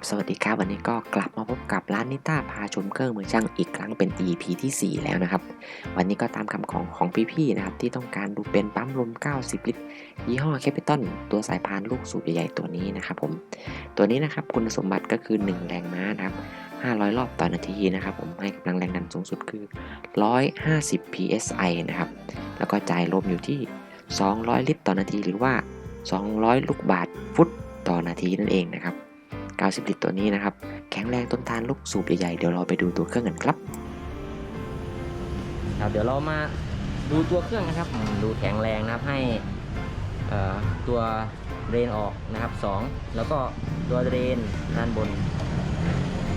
บสวัสดีครับ วันนี้ก็กลับมาพบกับร้านนิต้าพาชมเครื่องมือช่างอีกครั้งเป็น EP ที่ 4 แล้วนะครับ วันนี้ก็ตามคำของของพี่ๆนะครับ ที่ต้องการดูเป็นปั๊มลม 90 ลิตร ยี่ห้อแคปิตอลตัวสายพานลูกสูบใหญ่ๆตัวนี้นะครับผม ตัวนี้นะครับคุณสมบัติก็คือ 1 แรงม้านะครับ 500 รอบต่อนาทีนะครับผมให้กำลังแรงดันสูงสุดคือ 150 psi นะครับ แล้วก็จ่ายลมอยู่ที่ 200 ลิตรต่อนาทีหรือว่า 200 ลูกบาทฟุตต่อนาทีนั่นเองนะครับ 90 ลิตรตัวนี้นะครับ แข็งแรงต้นทานลูกสูบใหญ่ๆ เดี๋ยวเราไปดูตัวเครื่องกันครับครับเดี๋ยวเรามาดูตัวเครื่องนะครับ ดูแข็งแรงนะครับให้ตัวเรนออกนะครับสองแล้วก็ตัวเรนด้านบน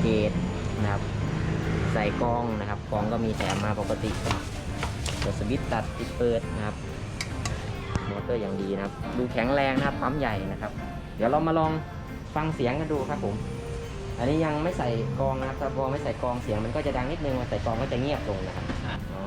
เกตนะครับ ใส่กรองนะครับกรองก็มีแถมมาปกติตัวสวิตตัดปิดเปิดนะครับมอเตอร์อย่างดีนะครับ ดูแข็งแรงนะครับปั๊มใหญ่นะครับ เดี๋ยวเรามาลอง ฟังเสียงกันดูครับผม อันนี้ยังไม่ใส่กองนะครับถ้าพอไม่ใส่กองเสียงมันก็จะดังนิดนึงใส่กองก็จะเงียบลงนะครับอ๋อ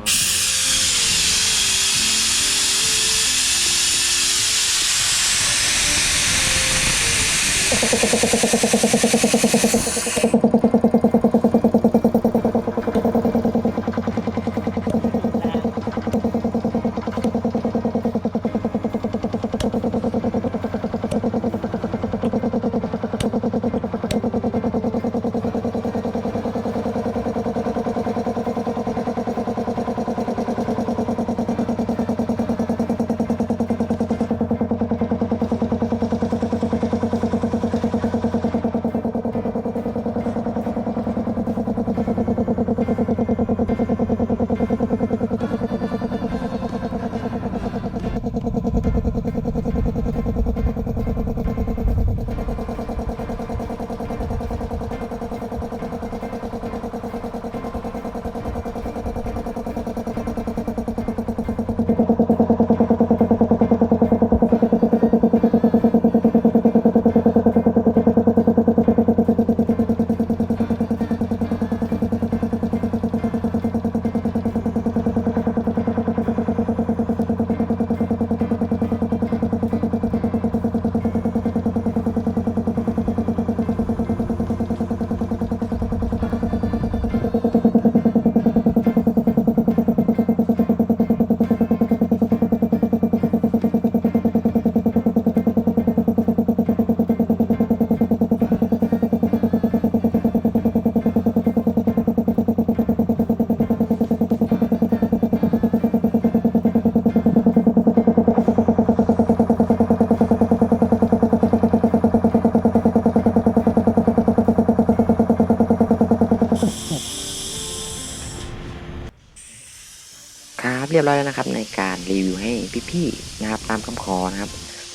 ครับเรียบร้อยแล้วนะครับ ในการรีวิวให้พี่ๆนะครับ ตามคำขอนะครับ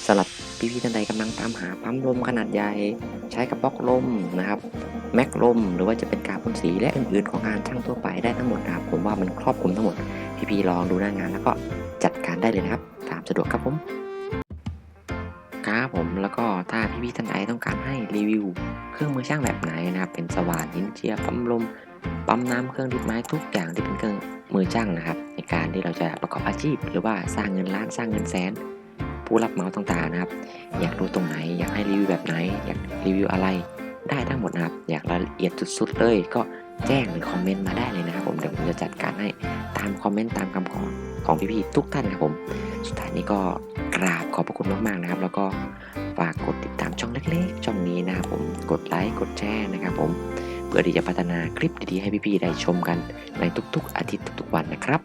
สำหรับพี่ๆท่านใดกำลังตามหาปั๊มลมขนาดใหญ่ใช้กับบล็อกลมนะครับแม็กลมหรือว่าจะเป็นกาบพ่นสีและอื่นๆของงานช่างทั่วไปได้ทั้งหมดนะครับผมว่ามันครอบคลุมทั้งหมดพี่ๆลองดูหน้างานแล้วก็จัดการได้เลยนะครับ ตามสะดวกครับผมครับผมแล้วก็ถ้าพี่ๆท่านใดต้องการให้รีวิว เครื่องมือช่างแบบไหนนะครับเป็นสว่านหินเจียปั๊มลมปั๊มน้ำเครื่องดิดไม้ทุกอย่างที่เป็นเครื่องมือช่างนะครับ การที่เราจะประกอบอาชีพ หรือว่าสร้างเงินล้านสร้างเงินแสน ผู้รับเหมาต่างๆนะครับ อยากดูตรงไหน อยากให้รีวิวแบบไหน อยากรีวิวอะไร ได้ทั้งหมดนะครับ อยากละเอียดสุดๆเลยก็แจ้งหรือคอมเมนต์มาได้เลยนะครับผมเดี๋ยวผมจะจัดการให้ตามคอมเมนต์ตามคำขอของพี่ๆทุกท่านครับผมสุดท้ายนี้ก็กราบขอบพระคุณมากๆนะครับ แล้วก็ฝากกดติดตามช่องเล็กๆ ช่องนี้นะครับผมกดไลค์กดแชร์นะครับผมเพื่อที่จะพัฒนาคลิปดีๆให้พี่ๆได้ชมกันในทุกๆ อาทิตย์ทุกๆวันนะครับ